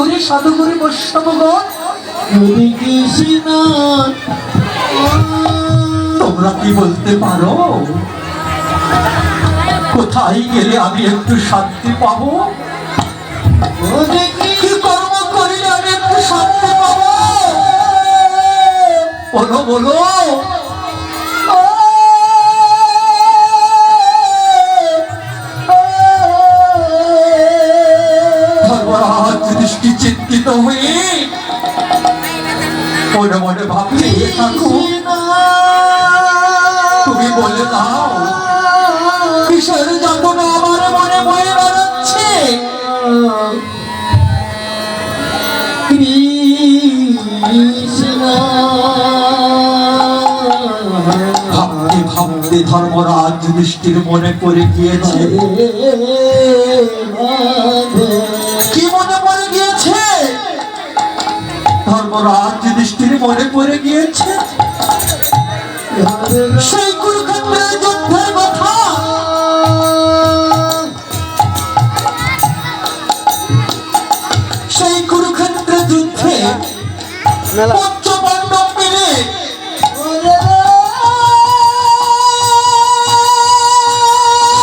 ওরে সাধুগুরু বৈষ্ণবগণ হরে কৃষ্ণ তোমরা কি বলতে পারো? কোথায় গেলে আমি একটু শান্তি পাবো? হরে কি কর্ম করিলে আমি একটু শান্তি পাবো? বলো বলো। ধর্মরাজ দৃষ্টি চিন্তিত হয়ে মনে মনে ভাবতে থাকো তুমি বলে দাও, কিসের যখন আমার মনে বয়ে বেড়াচ্ছে ভাবতে ভাবতে ধর্মরাজ দৃষ্টির মনে পড়ে গিয়েছে। দৃষ্টির মনে পড়ে গিয়েছে সেই কুরুক্ষেত্রের যুদ্ধের কথা। সেই কুরুক্ষেত্রের যুদ্ধে পঞ্চপাণ্ডব মিলে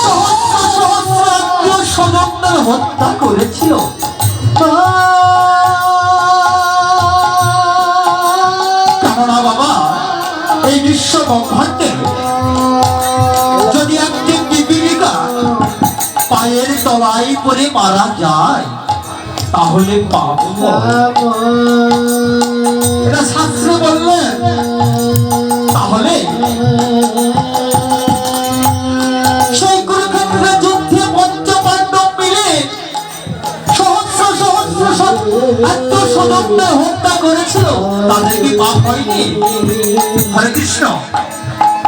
সহস্র সহস্র আত্মীয় হত্যা করেছিল। বিশ্ব যদি একটি পিপিলিকা পায়ের তলায় পরে মারা যায়, তাহলে শাস্ত্র বললেন তাহলে সেই কুরুক্ষেত্রের যুদ্ধে পঞ্চপাণ্ডব মিলে সহস্র সহস্র সহ- আত্মস্বজনদের হত্যা করেছিল, তাদের কি পাপ হয়নি? হরে কৃষ্ণ।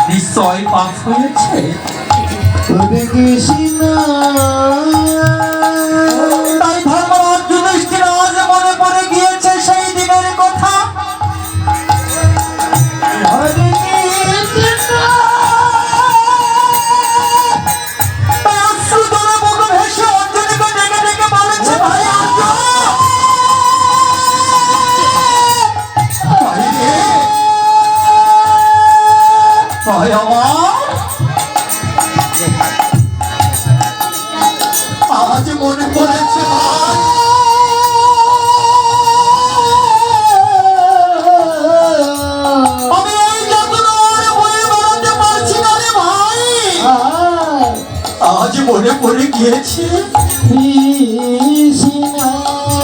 নিশ্চয় পাপ হয়েছে? হরে কৃষ্ণ।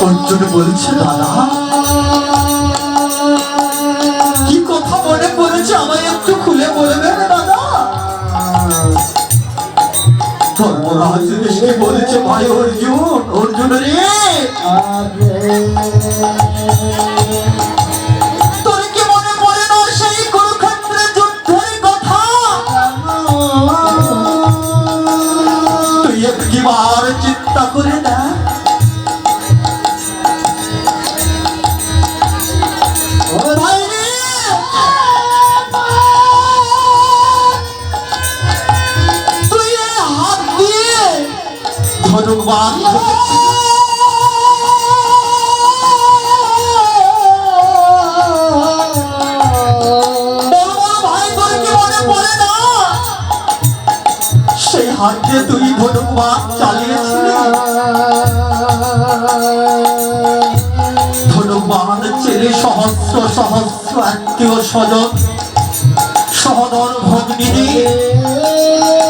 অর্জুন বলছে দাদা সেই হাত দিয়ে তুই ধনুকবান চালিয়েছিলি ধনুকবান ছেলে আত্মীয় স্বজন সহদর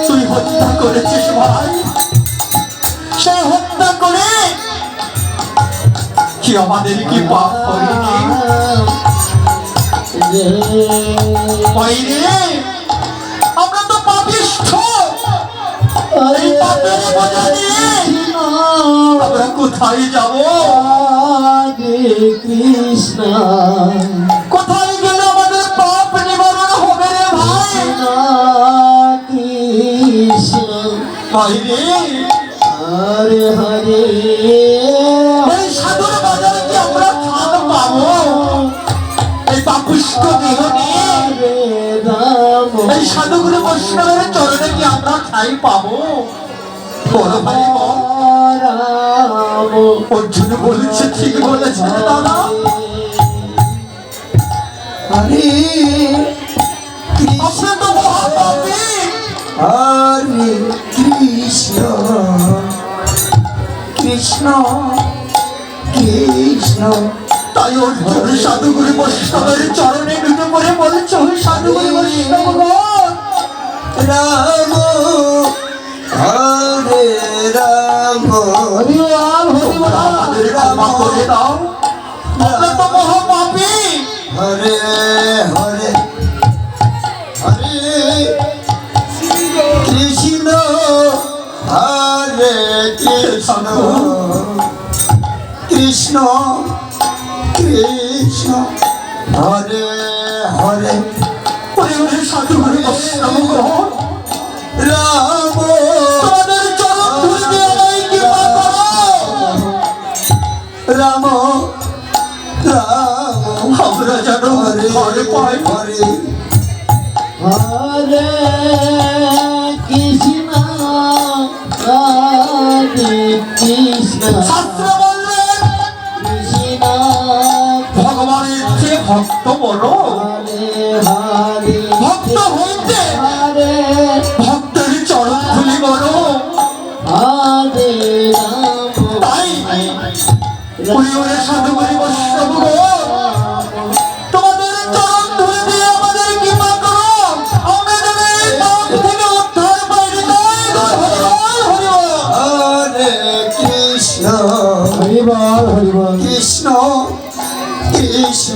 তুই হত্যা করেছিস ভাই কি আমাদের কি পাপ বাইরে আমরা তো পাপিষ্ঠ। এই পাপের বোঝা নিয়ে। আমরা কোথায় যাব? কৃষ্ণ কোথায় গেলে আমাদের পাপ নিবারণ হবে রে ভাই? কৃষ্ণ বাইরে হরে হরে পাপিষ্ঠ দেহ নিয়ে এই কি আমরা ঠাই পাবো? বড় ভাই। অর্জুন বলেছে, ঠিক বলেছে দাদা। হরে আপনি তো মহাপাপী হরে কৃষ্ণ। কৃষ্ণ কৃষ্ণ। তাই অর্জুন সাধুগুরু বৈষ্ণবের চরণে ডুবে পড়ে বলেছে সাধুগুরু বৈষ্ণব রাম হরে রাম হরি বল হরি ক্ষমা করে দাও। আপনি তো মহাপাপী। হরে হরে হরে। কৃষ্ণ হরে কৃষ্ণ। কৃষ্ণ কৃষ্ণ হরে হরে। ওরে ওরে সাধুগুরু বৈষ্ণব গ্রহণ রাম তোমাদের চরণ আমায় কৃপা করো। রাম রাম আমরা যেন পাই। হরে। হরে কৃষ্ণ হরে কৃষ্ণ। ভক্ত বড়। হরে হরে ভক্ত হইতে ভক্তের চরণ ধুলি বড়। তাই ওরে সাধুগুরু বৈষ্ণব তোমাদের চরণ ধরে দিয়ে আমাদের কৃপা করো। আমরা যেন এই পাপ থেকে উদ্ধার পাই জয় জয় হরিবল হরিবল কৃষ্ণ হরি হরি কৃষ্ণ।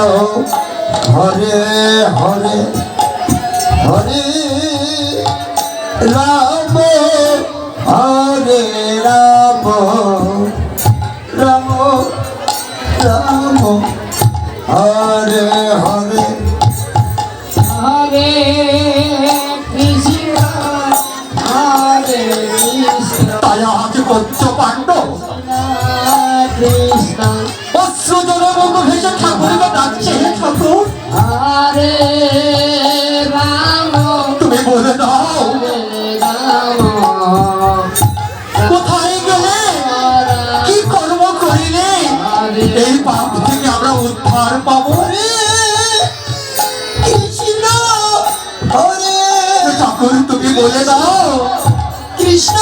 কৃষ্ণ হরে হরে হরে রাম হরে রাম রাম। বলে দাও। কৃষ্ণ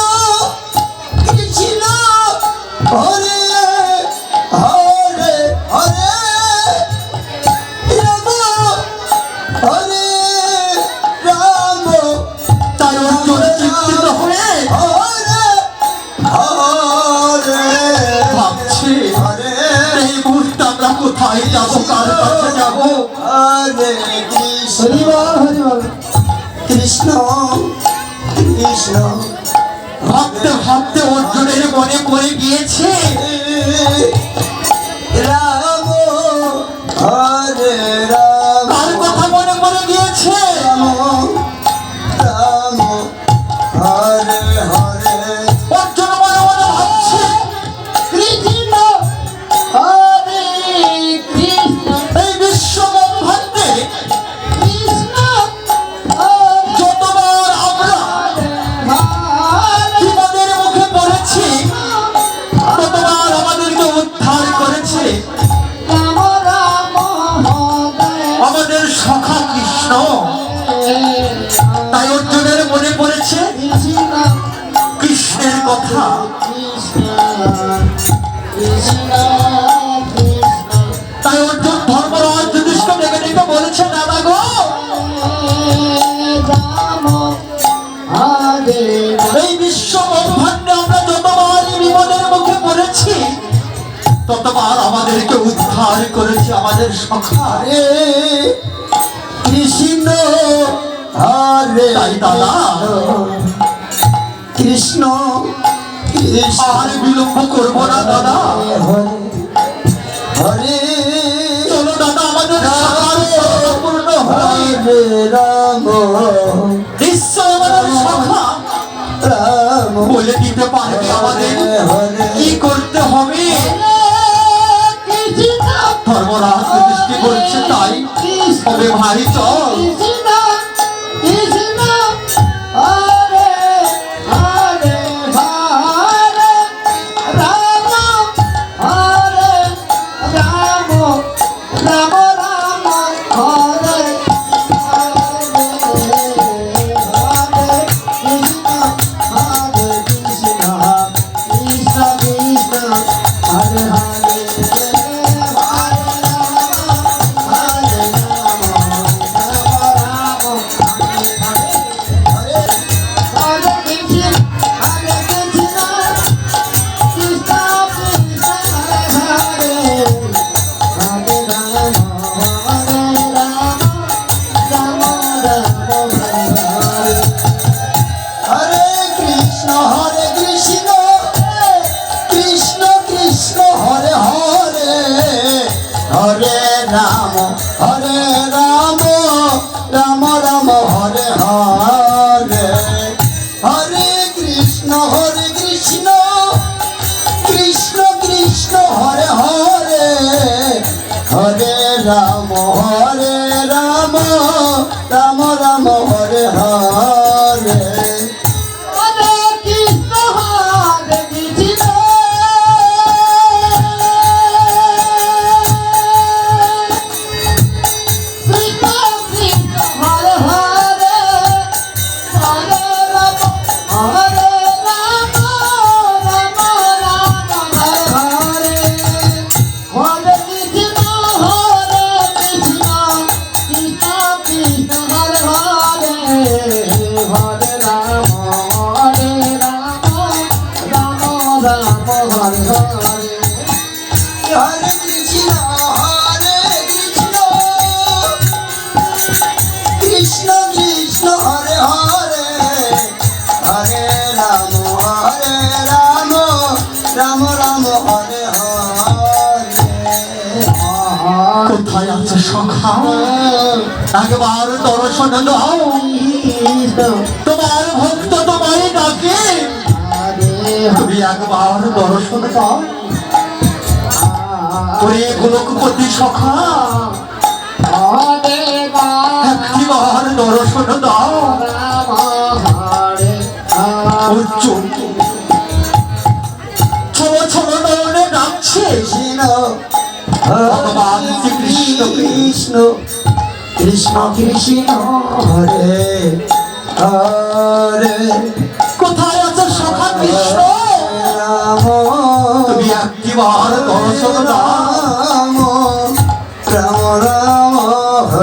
কৃষ্ণ হরে হরে হরে। রাম হরে রাম। তাই অর্জুন চিন্তিত হয়ে হরে হরে। ভাবছে হরে। এই মুহূর্তে আমরা কোথায় যাব? কার কাছে যাব? হরে কৃষ্ণ। হরি বল হরি বল কৃষ্ণ কৃষ্ণ। ভাবতে ভাবতে অর্জুনের মনে পড়ে গিয়েছে। উদ্ধার করেছে আমাদের সখা হরে কৃষ্ণ হরে দাদা। কৃষ্ণ আর বিলম্ব করব না দাদা। হরে চলো দাদা আমাদের পূর্ণ হরে রাম। নিশ্চয় আমাদের সখা রাম। বলে দিতে পারবে আমাদের। ধর্মরাজ সৃষ্টি করছে তাই তবে ভাই চল ওরে গোলকপতি সখা। একটিবার দর্শন দাও। ছোট ছোট নয়নে ডাকছে কৃষ্ণ ভগবান শ্রীকৃষ্ণ। কৃষ্ণ। কৃষ্ণ কৃষ্ণ হরে হরে। কোথায় আছে সখা কৃষ্ণ? রাম। তুমি একটিবার দর্শন রাম রাম রাম।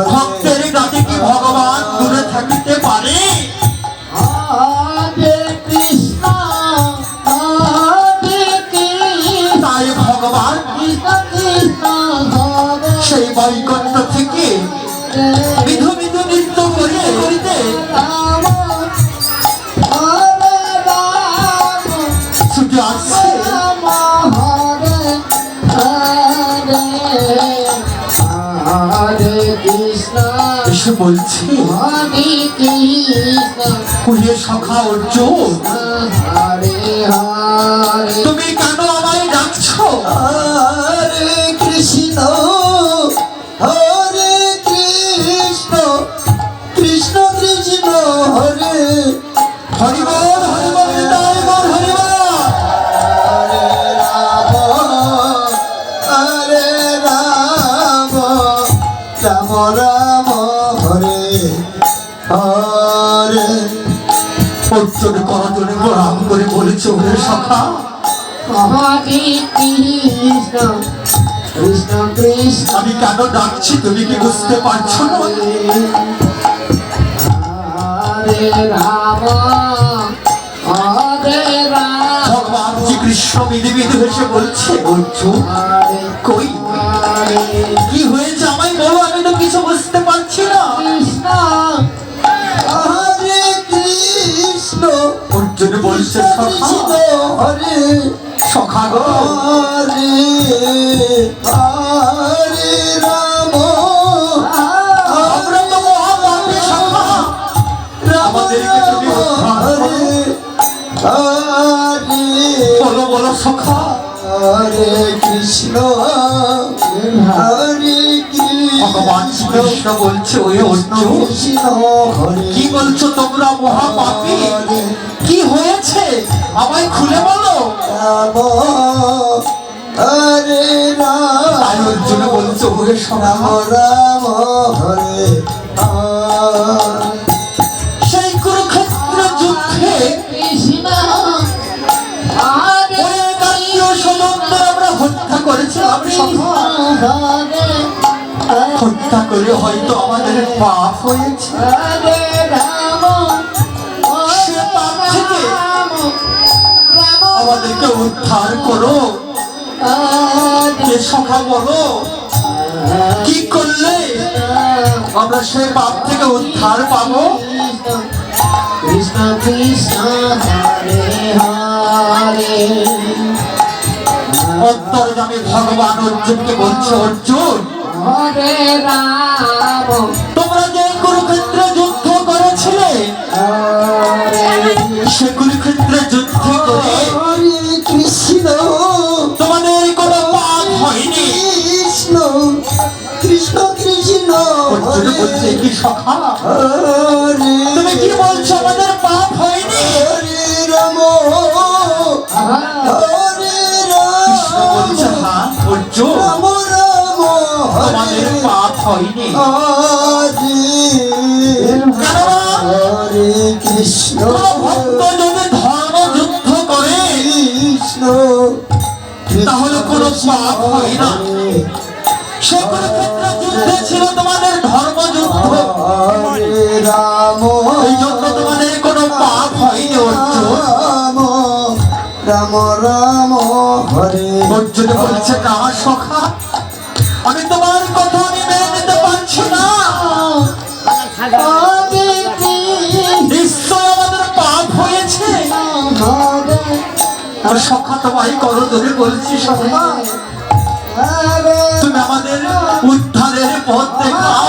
ভক্তের ডাকে কি ভগবান দূরে থাকিতে পারে? ভগবান সেই বৈকুণ্ঠ বলছে কুহে সখা অর্জুন তুমি বলেছে ওরে সখা আমি কেন ডাকছি তুমি কি বুঝতে পারছ না? ভগবান শ্রীকৃষ্ণ বিধি বিধি হেসে বলছে অর্জুন কই? কি হয়েছে? হরে সখা গো হরে রাম। আমরা তো মহাপাপী সখা আমাদেরকে তুমি বলো বলো সখা। হরে কৃষ্ণ। হরে ভগবান কৃষ্ণ। বলছে ওই হরে। কি বলছো তোমরা মহাপাপী? আমায় খুলে বলো। হরে তাই রাম অর্জুন বলছে ওরে রাম সখা রাম হরে হরে। সেই কুরুক্ষেত্র যুদ্ধে আমরা হত্যা করেছিলাম হত্যা করে হয়তো আমাদের পাপ হয়েছে। উদ্ধার করো। কে সখা বলো কি করলে আমরা সেই পাপ থেকে উদ্ধার পাবো? কৃষ্ণ কৃষ্ণ হরে হরে। ভগবান অর্জুনকে বলছে অর্জুন। তোমরা যে কুরুক্ষেত্রে যুদ্ধ করেছিলে সে কুরুক্ষেত্রে যুদ্ধ করে অর্জুন বলছে কি সখা? তুমি কি বলছো আমাদের পাপ হয়নি? কৃষ্ণ বলছে রাম রাম। তোমাদের পাপ হয়নি। কৃষ্ণ। ভক্ত যদি ধর্ম যুদ্ধ করে কৃষ্ণ। তাহলে কোনো পাপ হয় না। রাম রাম হরে। অর্জুন বলছে না সখা আমি তোমার কথা আমি মেনে নিতে পারছি না। কৃষ্ণ। আমাদের পাপ হয়েছে। আর সখা তোমায় করো ধরে বলছি সখা তুমি আমাদের উদ্ধারের পথ দেখাও।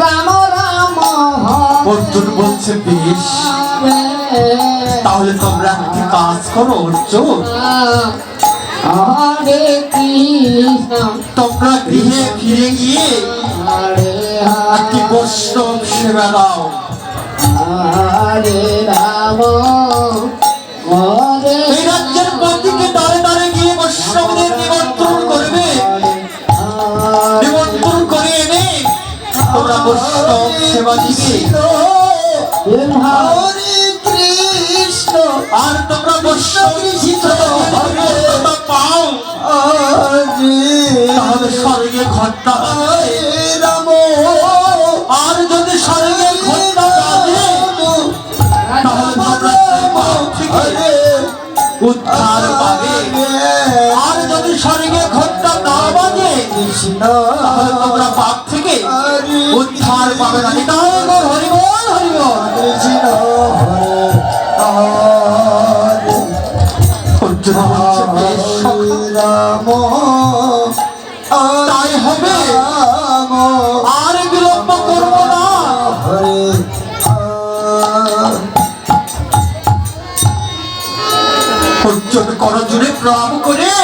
রাম রাম অর্জুন বলছে বেশ। তাহলে তোমরা একটি কাজ করো অর্জুন তোমরা গৃহে ফিরে গিয়ে একটি বৈষ্ণব সেবা দাও। এই রাজ্যের প্রতিকে দাঁড়ে গিয়ে বৈষ্ণবদের নিমন্ত্রণ করবে। নিমন্ত্রণ করে এনে তোমরা বৈষ্ণব সেবা দিবে। আর তোমরা বৈষ্ণব শিক্ষা পাও তাহলে স্বর্গে ঘটনা। রাম আর যদি স্বর্গে ঘটনা বাজে তাহলে তোমরা উদ্ধার পাবে। আর যদি স্বর্গে ঘটনা না বাজে তাহলে তোমরা পাপ থেকে উদ্ধার পাবে না। নিতাই গৌর হরি বল। কৃষ্ণ প্রণাম করে।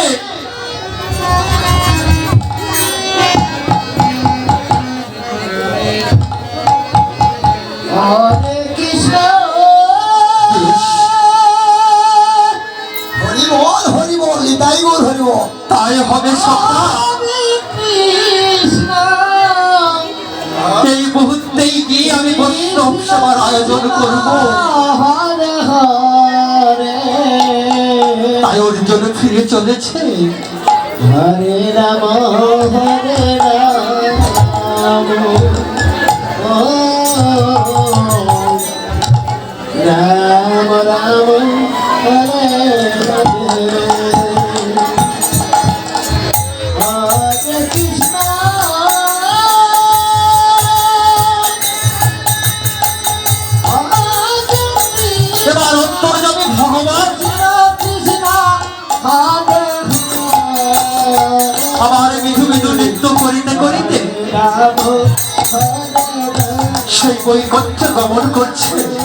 গৌর হরি বল তাই হবে এই মুহূর্তেই গিয়ে আমি বৈষ্ণব সেবার আয়োজন করব। তাই জন্য ফিরে চলেছে। হরে রাম হরে রাম। সেই করছে গমন করছে।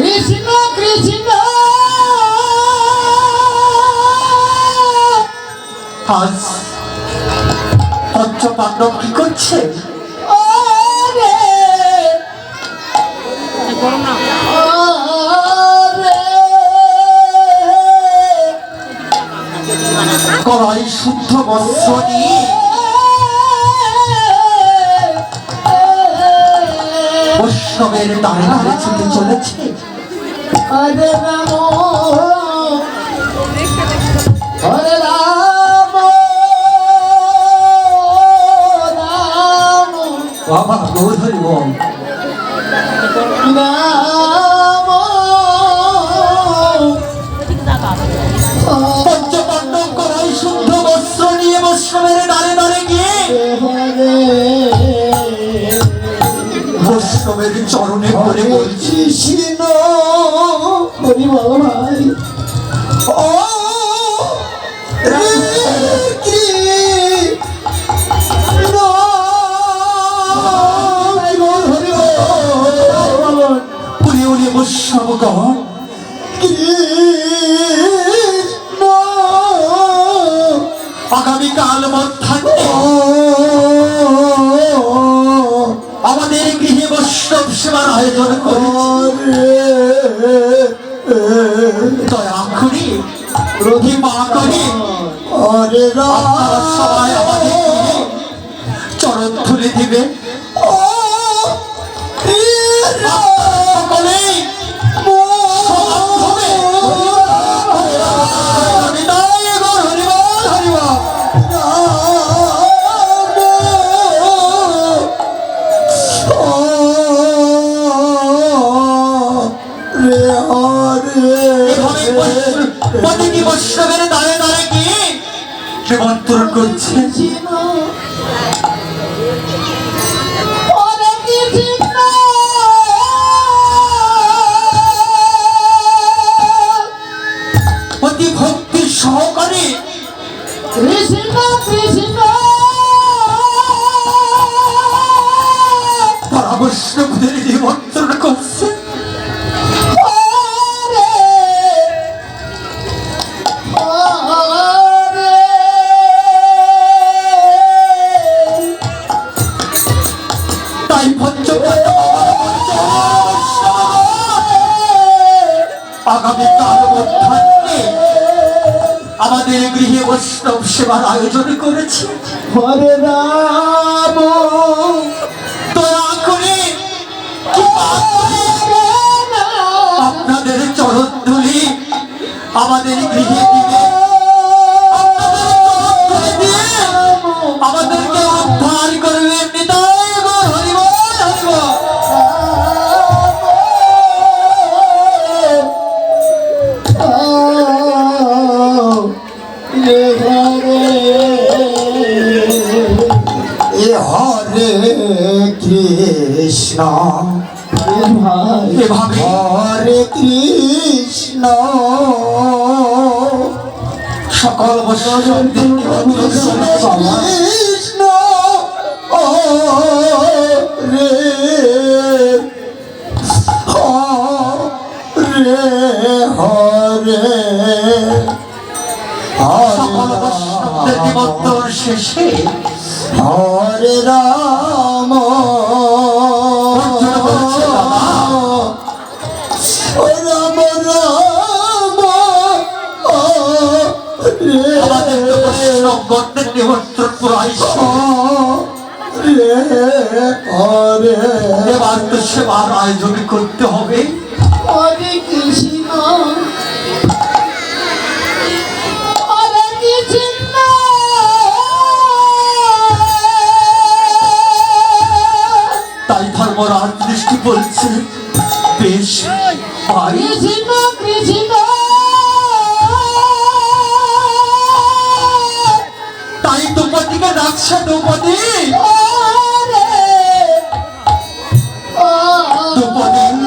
কৃষ্ণ কৃষ্ণ। আজ পঞ্চ পাণ্ডব কি করছে? শুদ্ধ বস্ত্র নিয়ে। বৈষ্ণবের দাঁড়ে দাঁড়ে ছুটে চলেছে। হরে রাম হরে রাম রাম বাবা বল শুদ্ধ বস্ত্র নিয়ে বৈষ্ণবের হরে বৈষ্ণবের চরণে পড়ে বলছে কৃষ্ণ হরি বাবা ভাই ও রে কৃষ্ণ। আগামীকাল মধ্যাহ্নে। আমাদের গৃহে বৈষ্ণব সেবার আয়োজন করেছে করি আপনারা সবাই আমাদের চরণ খুলে দিবে। নিমন্ত্রণ করছে। অতি ভক্তি সহকারে কৃষ্ণ কৃষ্ণ নিমন্ত্রণ করছে। আগামীকাল মধ্যাহ্নে আমাদের গৃহে বৈষ্ণব সেবার আয়োজন করেছি। হরে রাম। দয়া করে আপনাদের চরণ ধুলি আমাদের গৃহে হরে কৃষ্ণ। সকল বৈষ্ণব কৃষ্ণ। ও রে। হরে হরে সকল বৈষ্ণবদের শেষে হরে রাম। তো বৈষ্ণবগণদের নিমন্ত্রণ পুরাইছে রে হরে এবার তো সেবার আয়োজন করতে হবে তাই ধর্মরাজ দৃষ্টি বলছে, বেশ দ্রৌপদীকে ডাকছে দ্রৌপদী? দ্রৌপদী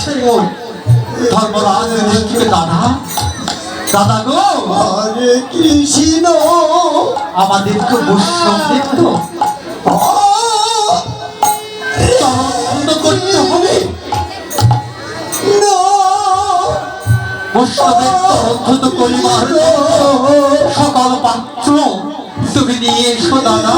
অর্জুন বলছে ধর্মরাজ দৃষ্টিকে দাদা। দাদা গো হরে কৃষ্ণ। আমাদেরকে বৈষ্ণবদের তো চরণ করতে হবে। বৈষ্ণবের তরদ্ধ করিবার সকল পাত্র তুমি নিয়ে এসো দাদা।